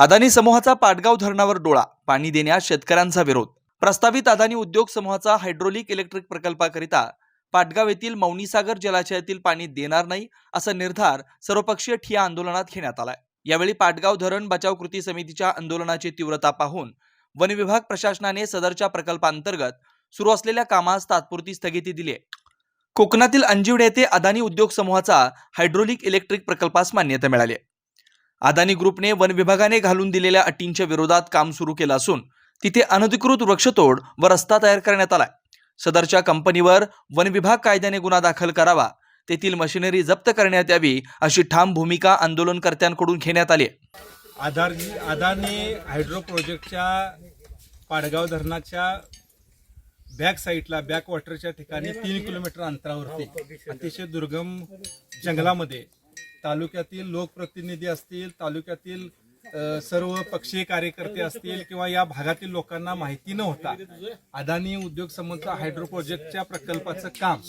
अदानी समूहाचा पाटगाव धरणावर डोळा पाणी देण्यास शेतकऱ्यांचा विरोध. प्रस्तावित अदानी उद्योग समूहाचा हायड्रोलिक इलेक्ट्रिक प्रकल्पाकरिता पाटगाव येथील मौनीसागर जलाशयातील पाणी देणार नाही असा निर्धार सर्वपक्षीय ठिया आंदोलनात घेण्यात आलाय. यावेळी पाटगाव धरण बचाव कृती समितीच्या आंदोलनाची तीव्रता पाहून वन विभाग प्रशासनाने सदरच्या प्रकल्पांतर्गत सुरू असलेल्या कामास तात्पुरती स्थगिती दिली आहे. कोकणातील अंजिवडे येथे अदानी उद्योग समूहाचा हायड्रोलिक इलेक्ट्रिक प्रकल्पास मान्यता मिळाली आहे. अदानी ग्रुपने वन विभागाने घालून दिलेल्या अटींच्या विरोधात काम सुरू केलं असून तिथे अनधिकृत वृक्षतोड व रस्ता तयार करण्यात आलाय. सदरच्या कंपनीवर वन विभाग कायद्याने गुन्हा दाखल करावा तेथील मशिनरी जप्त करण्यात यावी अशी ठाम भूमिका आंदोलनकर्त्यांकडून घेण्यात आली आहे. अदानी हायड्रो प्रोजेक्टच्या पाडगाव धरणाच्या बॅक साईडला बॅक वॉटरच्या ठिकाणी तीन किलोमीटर अंतरावरती अतिशय दुर्गम जंगलामध्ये तालुक्यातील लोकप्रतिनिधी असतील तालुक्यातील सर्व पक्षीय कार्यकर्ते असतील किंवा या भागातील लोकांना माहिती न होता अदानी उद्योग समूहाचा हायड्रो प्रोजेक्टच्या प्रकल्पाचं काम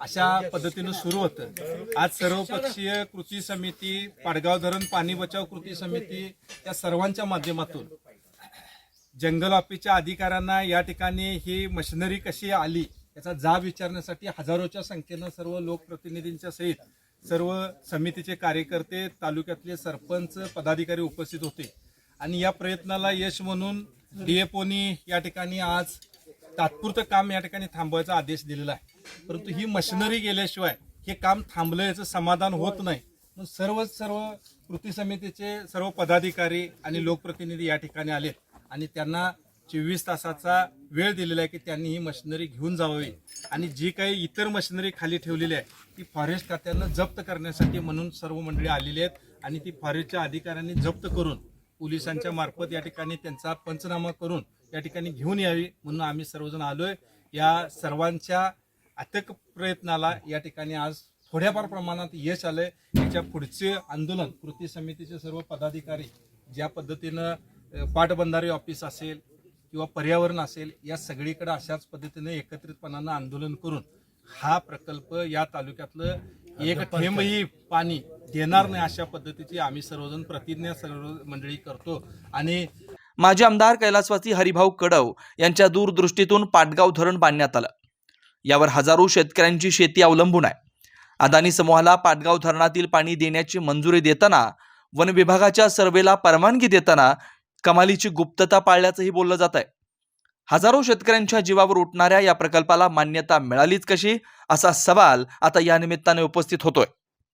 अशा पद्धतीनं सुरू होतं. आज सर्वपक्षीय कृती समिती पाडगाव धरण पाणी बचाव कृती समिती या सर्वांच्या माध्यमातून जंगल ऑफिसच्या अधिकाऱ्यांना या ठिकाणी ही मशिनरी कशी आली याचा जाब विचारण्यासाठी हजारोच्या संख्येनं सर्व लोकप्रतिनिधींच्या सहित सर्व समितीचे कार्यकर्ते तालुक्यातले सरपंच पदाधिकारी उपस्थित होते. आणि या प्रयत्नाला यश म्हणून डीएफओनी या ठिकाणी आज तात्पुरतं काम या ठिकाणी थांबवायचा आदेश दिलेला आहे. परंतु ही मशिनरी गेल्याशिवाय हे काम थांबलं याचं समाधान होत नाही. म्हणून सर्व सर्व कृती समितीचे सर्व पदाधिकारी आणि लोकप्रतिनिधी या ठिकाणी आलेत. आणि त्यांना चोवीस तासाचा वेळ दिलेला आहे की त्यांनी ही मशिनरी घेऊन जावी आणि जी काही इतर मशिनरी खाली ठेवलेली आहे ती फॉरेस्ट खात्यानं जप्त करण्यासाठी म्हणून सर्व मंडळी आलेली आहेत आणि ती फॉरेस्टच्या अधिकाऱ्यांनी जप्त करून पोलिसांच्या मार्फत या ठिकाणी त्यांचा पंचनामा करून या ठिकाणी घेऊन यावी म्हणून आम्ही सर्वजण आलोय. या सर्वांच्या अथक प्रयत्नाला या ठिकाणी आज थोड्याफार प्रमाणात यश आलंय. याच्या पुढचे आंदोलन कृती समितीचे सर्व पदाधिकारी ज्या पद्धतीनं पाटबंधारी पाटबंधारे ऑफिस असेल किंवा पर्यावरण असेल या सगळीकडे अशाच पद्धतीने एकत्रितपणानं आंदोलन करून हा प्रकल्प या तालुक्यातलं एक थेंबही पाणी देणार नाही अशा पद्धतीची आम्ही सर्वजण प्रतिज्ञा सर्व मंडळी करतो. आणि माजी आमदार कैलासवासी हरिभाऊ कडव यांच्या दूरदृष्टीतून पाटगाव धरण बांधण्यात आलं. यावर हजारो शेतकऱ्यांची शेती अवलंबून आहे. अदानी समूहाला पाटगाव धरणातील पाणी देण्याची मंजुरी देताना वन विभागाच्या सर्वेला परवानगी देताना कमालीची गुप्तता पाळल्याचंही बोललं जात आहे हजारो शेतकऱ्यांच्या जीवावर उठणाऱ्या या प्रकल्पाला मान्यता मिळालीच कशी? असा सवाल आता या निमित्ताने उपस्थित होतोय.